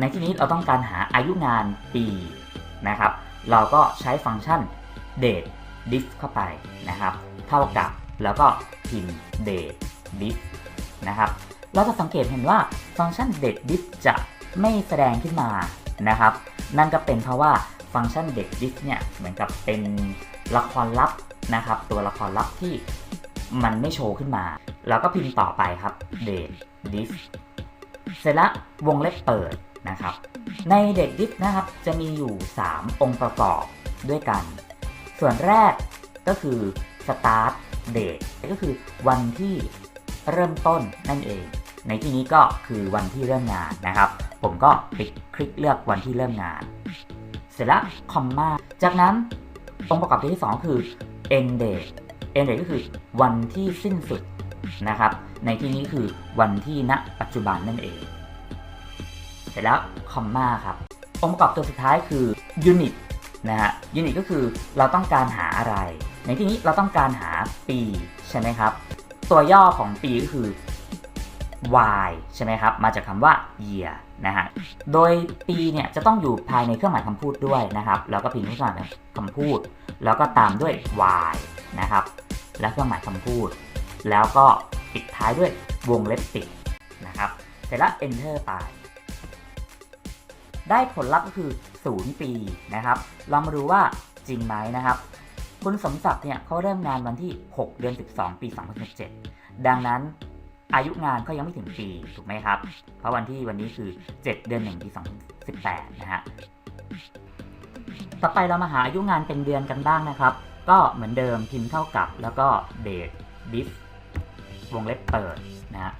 ในที่นี้เราต้องการหาอายุงานปีนะครับ เราก็ใช้ฟังก์ชัน date diff เข้าไปนะครับ เท่ากับแล้วก็พิมพ์ date diff นะครับเราจะสังเกตเห็นว่าฟังก์ชัน date diff จะไม่แสดงขึ้นมานะครับ นั่นก็เป็นเพราะว่าฟังก์ชัน date diff เนี่ยเหมือนกับเป็นละครลับนะครับ ตัวละครลับที่มันไม่โชว์ขึ้นมา แล้วก็พิมพ์ต่อไปครับ date diff เสร็จแล้ววงเล็บเปิด นะครับ ในเด็กดิฟนะครับจะมีอยู่ 3 องค์ประกอบด้วยกัน ส่วนแรกก็คือ start date ก็คือวันที่เริ่มต้นนั่นเอง ในที่นี้ก็คือวันที่เริ่มงานนะครับ ผมก็ไปคลิกเลือกวันที่เริ่มงาน เสร็จแล้วคอมมาจากนั้นองค์ประกอบที่ 2 คือ end date end date ก็คือวันที่สิ้นสุดนะครับ ในที่นี้คือวันที่ณปัจจุบันนั่นเอง เสร็จแล้วคอมมาครับ องค์ประกอบตัวสุดท้ายคือ unit นะฮะ unit ก็คือเราต้องการหาอะไร ในที่นี้เราต้องการหาปีใช่ไหมครับ ตัวย่อของปีก็คือ y ใช่ไหมครับ มาจากคำว่า year นะฮะ โดยปีเนี่ยจะต้องอยู่ภายในเครื่องหมายคำพูดด้วยนะครับ แล้วก็พิมพ์เครื่องหมายคำพูด แล้วก็ตามด้วย y นะครับ และเครื่องหมายคำพูด แล้วก็ปิดท้ายด้วยวงเล็บปิดนะครับ เสร็จแล้ว enter ไป ได้ผลลัพธ์ก็คือ 0 ปีนะครับ เรามาดูว่าจริงไหมนะครับ คุณสมศักดิ์เนี่ยเขาเริ่มงานวันที่ 6 เดือน 12 ปี 2017 ดังนั้นอายุงานก็ยังไม่ถึงปีถูกไหมครับ เพราะวันที่วันนี้คือ 7 เดือน 1 ปี 2018 นะฮะ ต่อไปเรามาหาอายุงานเป็นเดือนกันบ้างนะครับ ก็เหมือนเดิมพิมพ์เท่ากับแล้วก็ date diff วงเล็บเปิดนะฮะ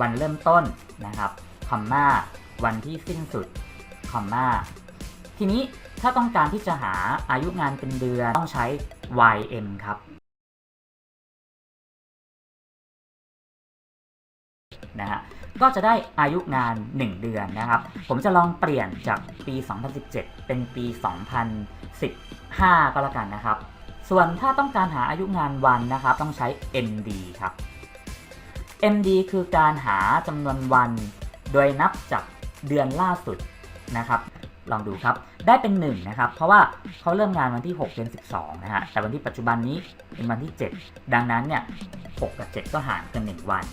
วันเริ่มต้นนะครับคอมมาวันที่สิ้นสุด คอมมาทีนี้ถ้าต้องการที่จะหาอายุงานเป็นเดือนต้องใช้ ym ครับ นะฮะก็จะได้อายุงาน 1 เดือนนะครับ ผมจะลองเปลี่ยนจากปี 2017 เป็นปี 2015 ก็แล้วกันนะครับ ส่วนถ้าต้องการหาอายุงานวันนะครับ ต้องใช้ md ครับ md คือการหาจำนวนวัน โดยนับจากเดือนล่าสุด นะครับ ลองดูครับ ได้เป็น 1 นะครับ เพราะว่าเขาเริ่มงานวันที่ 6 เดือน 12 นะฮะ แต่วันที่ปัจจุบันนี้เป็นวันที่ 7 ดังนั้นเนี่ย 6 กับ 7 ก็ห่างกัน 1 วัน